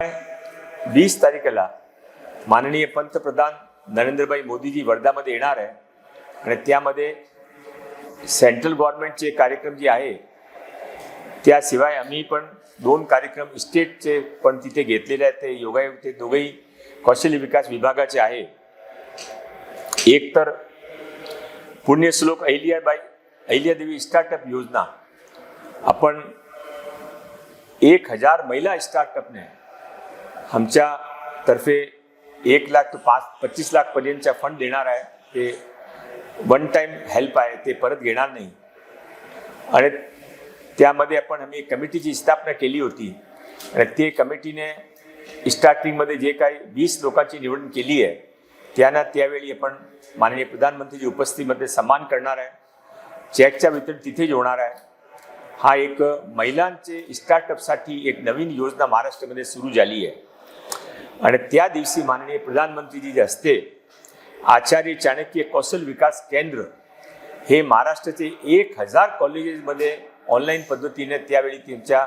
वीस तारखेला माननीय पंतप्रधान नरेंद्रभाई मोदीजी वर्धामध्ये येणार आहे. आणि त्यामध्ये सेंट्रल गव्हर्नमेंटचे कार्यक्रम जे आहे त्याशिवाय आम्ही पण दोन कार्यक्रम स्टेटचे पण तिथे घेतलेले आहेत. ते योगायोग ते दोघेही कौशल्य विकास विभागाचे आहे. एक तर पुण्यश्लोक अहिल्याबाई अहिल्यादेवी स्टार्टअप योजना. आपण एक हजार महिला स्टार्टअपने आमच्या तर्फे एक लाख ते पाच पच्चीस लाख पर्यंतच्या फंड देणार आहे. ते वन टाईम हेल्प आहे ते परत घेणार नाही. आणि त्यामध्ये आपण आम्ही कमिटीची स्थापना केली होती. आणि ते कमिटीने स्टार्टिंगमध्ये जे काही वीस लोकांची निवडणूक केली आहे त्यांना त्यावेळी आपण माननीय प्रधानमंत्रीची उपस्थितीमध्ये सन्मान करणार आहे. चेकच्या वितरण तिथेच होणार आहे. हा एक महिलांचे स्टार्टअपसाठी एक नवीन योजना महाराष्ट्रामध्ये सुरू झाली आहे. आणि त्या दिवशी माननीय प्रधानमंत्रीजी जे असते आचार्य चाणक्य कौशल विकास केंद्र हे महाराष्ट्राचे एक हजार कॉलेजेसमध्ये ऑनलाईन पद्धतीने त्यावेळी त्यांच्या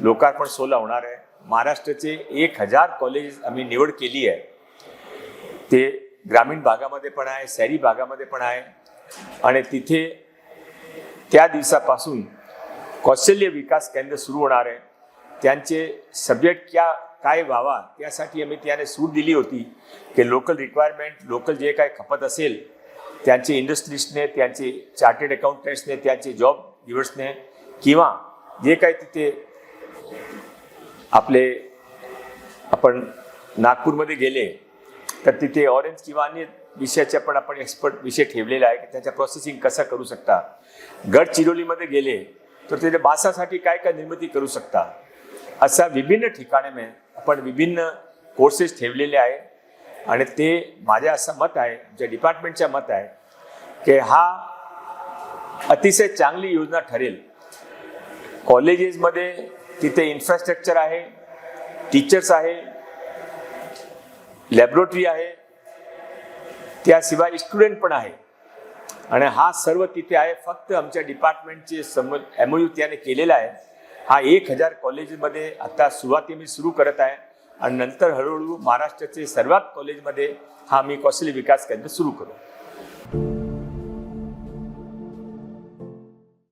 लोकार्पण सोहळा होणार आहे. महाराष्ट्राचे एक हजार कॉलेजेस आम्ही निवड केली आहे. ते ग्रामीण भागामध्ये पण आहे शहरी भागामध्ये पण आहे. आणि तिथे त्या दिवसापासून कौशल्य विकास केंद्र सुरू होणार आहे. त्यांचे सब्जेक्ट क्या काय व्हावा त्यासाठी आम्ही त्याने सूट दिली होती. की लोकल रिक्वायरमेंट लोकल जे काय खपत असेल त्यांचे इंडस्ट्रीजने त्यांचे चार्टर्ड अकाउंटंट्सने त्यांचे जॉब गिवर्सने किंवा जे काय तिथे आपले आपण नागपूरमध्ये गेले तर तिथे ऑरेंज किंवा अन्य विषयाचे पण आपण एक्सपर्ट विषय ठेवलेला आहे की त्याच्या प्रोसेसिंग कसा करू शकता. गडचिरोलीमध्ये गेले तर तिथे बासासाठी काय काय निर्मिती करू शकता असा विभिन्न ठिकाणी आपण विभिन्न कोर्सेस ठेवलेले आहे आणि ते माझ्या असं मत आहे आमच्या डिपार्टमेंटच्या मत आहे की हा अतिशय चांगली योजना ठरेल. कॉलेजेसमध्ये तिथे इन्फ्रास्ट्रक्चर आहे टीचर्स आहे लॅबोरेटरी आहे त्याशिवाय स्टुडंट पण आहे. आणि हा सर्व तिथे आहे फक्त आमच्या डिपार्टमेंटचे सम एमओयू त्याने केलेला आहे. हा एक हजार कॉलेजमध्ये आता सुरुवाती मी सुरू करत आहे. आणि नंतर हळूहळू महाराष्ट्राचे सर्वात कॉलेजमध्ये हा मी कौशल्य विकास केंद्र सुरू करू.